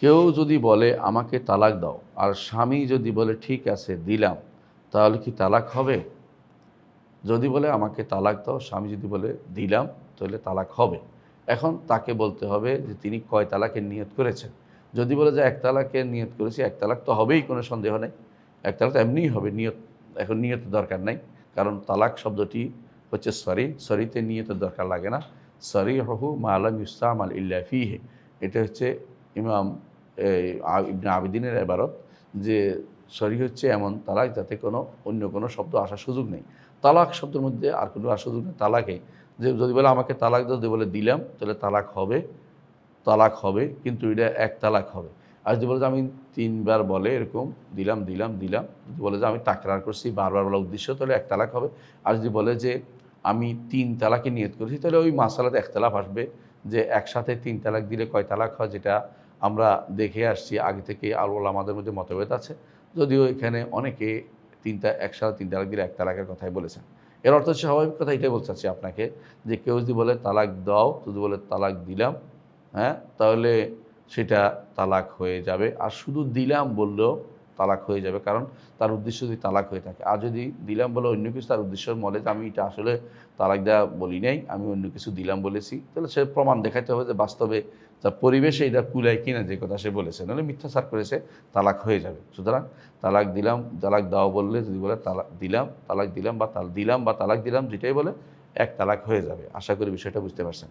কেউ যদি বলে, আমাকে তালাক দাও। আর স্বামী যদি বলে, ঠিক আছে, দিলাম। তাহলে কি তালাক হবে? যদি বলে, আমাকে তালাক দাও। স্বামী যদি বলে, দিলাম, তাহলে তালাক হবে। এখন তাকে বলতে হবে যে, তিনি কয় তালাকের নিয়ত করেছেন? যদি বলে যে, এক তালাকের নিয়ত করেছি, এক তালাক তো হবেই, কোনো সন্দেহ নেই। এক তালাক তো এমনিই হবে, নিয়ত, এখন নিয়ত দরকার নাই। কারণ তালাক শব্দটি হচ্ছে সরি, সরিতে নিয়তের দরকার লাগে না। সরি হহু মা আলম ইসলাম আল ইল্লা ফিহে। এটা হচ্ছে ইমাম ইবনে আবিদিনের এবারত যে সরি হচ্ছে এমন তালাক যাতে কোনো অন্য কোনো শব্দ আসার সুযোগ নেই। তালাক শব্দের মধ্যে আর কোনো আসার সুযোগ নেই, তালাকে। যে যদি বলে, আমাকে তালাক যদি বলে, দিলাম তাহলে তালাক হবে তালাক হবে, কিন্তু এটা এক তালাক হবে। আর যদি বলে যে, আমি তিনবার বলে এরকম, দিলাম দিলাম দিলাম যদি বলে যে, আমি তাকরার করছি বারবার বলা উদ্দেশ্য তাহলে এক তালাক হবে। আর যদি বলে যে, আমি তিন তালাকে নিয়ত করেছি তাহলে ওই মাসালাতে এক তালাক আসবে যে, একসাথে তিন তালাক দিলে কয় তালাক হয়, যেটা আমরা দেখে আসছি, আগে থেকে আলোল আমাদের মধ্যে মতভেদ আছে। যদিও এখানে অনেকে তিনটা একসাথে তিন তালাক দিলে এক তালাকের কথাই বলেছেন। এর অর্থ হচ্ছে স্বাভাবিক কথা, এটাই বলতে চাচ্ছি আপনাকে যে কেউ যদি বলে, তালাক দাও যদি বলে, তালাক দিলাম হ্যাঁ তাহলে সেটা তালাক হয়ে যাবে। আর শুধু দিলাম বললেও তালাক হয়ে যাবে, কারণ তার উদ্দেশ্য যদি তালাক হয়ে থাকে। আর যদি দিলাম বলে অন্য কিছু তার উদ্দেশ্য মলে যে আমি এটা আসলে তালাক দেওয়া বলি নাই, আমি অন্য কিছু দিলাম বলেছি, তাহলে সে প্রমাণ দেখাতে হবে যে বাস্তবে তার পরিবেশে এটা কুলায় কিনা যে কথা সে বলেছে। নাহলে মিথ্যা মিথ্যাচার করেছে তালাক হয়ে যাবে। সুতরাং তালাক দিলাম, তালাক দাও বললে যদি বলে তালাক দিলাম তালাক দিলাম বা তাল, দিলাম বা তালাক দিলাম, যেটাই বলে এক তালাক হয়ে যাবে। আশা করি বিষয়টা বুঝতে পারছেন।